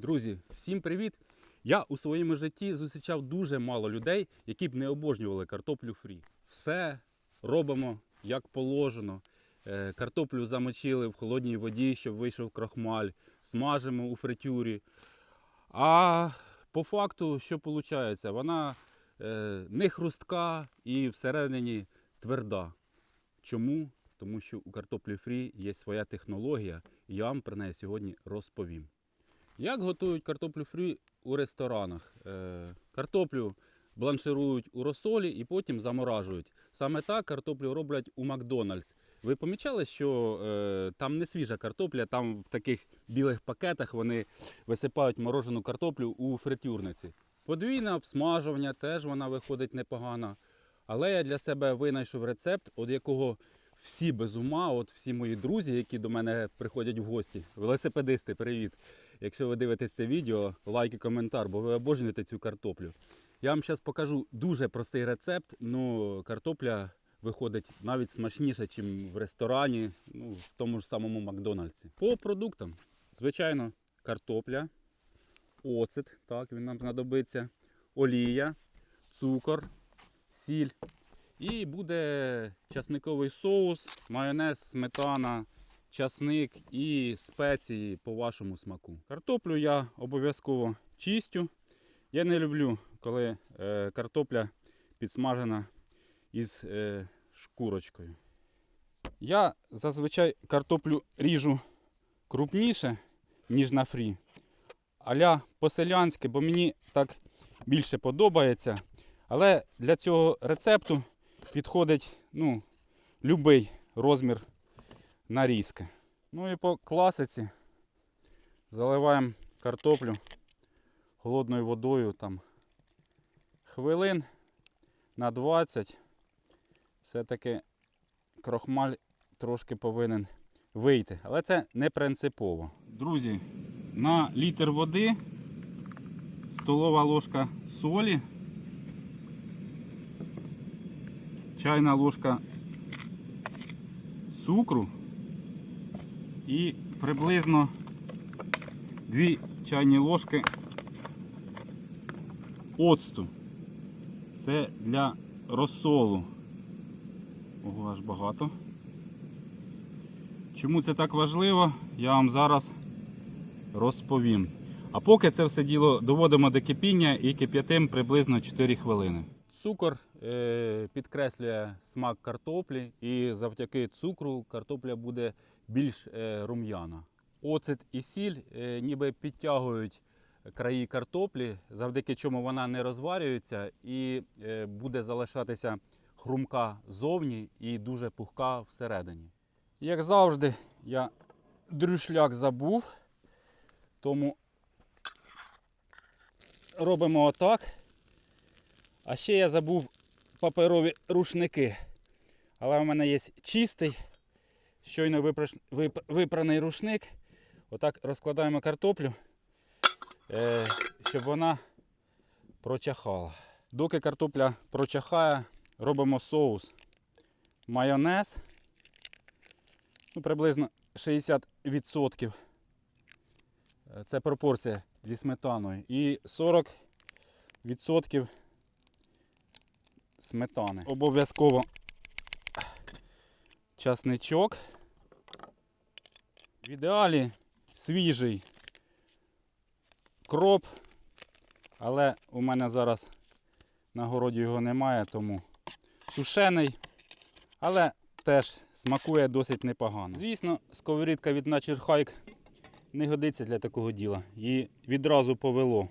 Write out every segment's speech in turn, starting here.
Друзі, всім привіт! Я у своєму житті зустрічав дуже мало людей, які б не обожнювали картоплю фрі. Все робимо як положено. Е, Картоплю замочили в холодній воді, щоб вийшов крохмаль, смажимо у фритюрі. А по факту, що виходить? Вона е, не хрустка і всередині тверда. Чому? Тому що у картоплі фрі є своя технологія, і я вам про неї сьогодні розповім. Як готують картоплю фрі у ресторанах? Е, картоплю бланширують у розсолі і потім заморажують. Саме так картоплю роблять у Макдональдс. Ви помічали, що е, там не свіжа картопля, там в таких білих пакетах вони висипають морожену картоплю у фритюрниці. Подвійне обсмажування теж вона виходить непогано. Але я для себе винайшов рецепт, від якого всі без ума, от всі мої друзі, які до мене приходять в гості, велосипедисти, привіт. Якщо ви дивитесь це відео, лайк і коментар, бо ви обожнюєте цю картоплю. Я вам зараз покажу дуже простий рецепт, але картопля виходить навіть смачніше, ніж в ресторані, ну, в тому ж самому Макдональдсі. По продуктам, звичайно, картопля, оцет, так, він нам знадобиться, олія, цукор, сіль. І буде часниковий соус, майонез, сметана, часник і спеції по вашому смаку. Картоплю я обов'язково чистю. Я не люблю, коли е, картопля підсмажена із е, шкурочкою. Я зазвичай картоплю ріжу крупніше, ніж на фрі. Аля по-селянськи, бо мені так більше подобається. Але для цього рецепту підходить ну, будь-який розмір нарізки. Ну і по класиці заливаємо картоплю холодною водою там хвилин на 20. Все-таки крохмаль трошки повинен вийти. Але це не принципово. Друзі, на літр води столова ложка солі. Чайна ложка цукру і приблизно 2 чайні ложки оцту. Це для розсолу. Ого, аж багато. Чому це так важливо, я вам зараз розповім. А поки це все діло доводимо до кипіння і кип'ятим приблизно 4 хвилини. Цукор е, підкреслює смак картоплі, і завдяки цукру картопля буде більш е, рум'яна. Оцет і сіль е, ніби підтягують краї картоплі, завдяки чому вона не розварюється і буде залишатися хрумка зовні і дуже пухка всередині. Як завжди, я дрюшляк забув, тому робимо отак. А ще я забув паперові рушники. Але в мене є чистий, щойно випраний рушник. Отак розкладаємо картоплю, е, щоб вона прочахала. Доки картопля прочахає, робимо соус. Майонез. Ну, приблизно 60%. Е, Це пропорція зі сметаною. І 40% сметани. Обов'язково часничок. В ідеалі свіжий кроп, але у мене зараз на городі його немає, тому сушений, але теж смакує досить непогано. Звісно, сковорідка від Nature Hike не годиться для такого діла. Її відразу повело.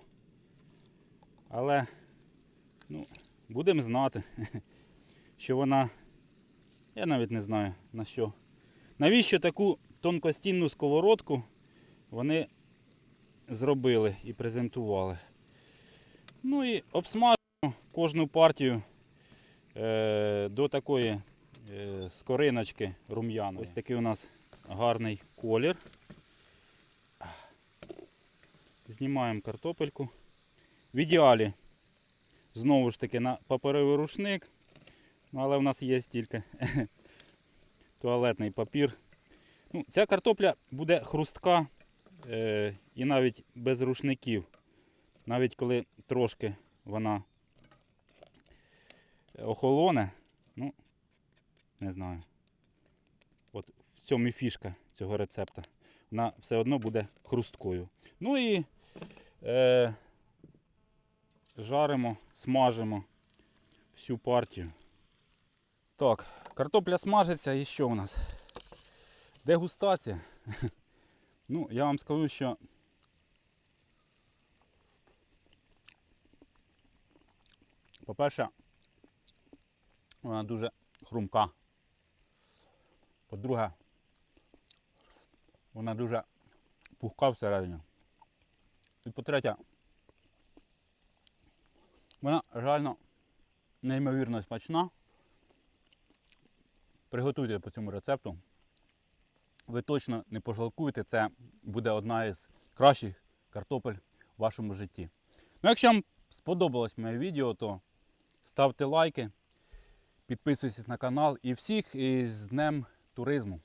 Але, ну, будемо знати, що вона. Я навіть не знаю на що. Навіщо таку тонкостінну сковородку вони зробили і презентували. Ну і обсмажуємо кожну партію е, до такої е, скориночки рум'яної. Ось такий у нас гарний колір. Знімаємо картопельку. В ідеалі знову ж таки на паперовий рушник. Ну, але в нас є тільки туалетний папір. Ну, ця картопля буде хрустка е, і навіть без рушників. Навіть коли трошки вона охолоне, ну, не знаю. От в цьому і фішка цього рецепта. Вона все одно буде хрусткою. Ну і е, жаримо, смажимо всю партію. Так, картопля смажиться і що у нас? Дегустація. Ну, я вам скажу, що по-перше, вона дуже хрумка. По-друге, вона дуже пухка всередині. І по-третє, вона реально неймовірно смачна. Приготуйте по цьому рецепту. Ви точно не пожалкуєте, це буде одна із кращих картопель в вашому житті. Ну, якщо вам сподобалось моє відео, то ставте лайки, підписуйтесь на канал і всіх із Днем туризму.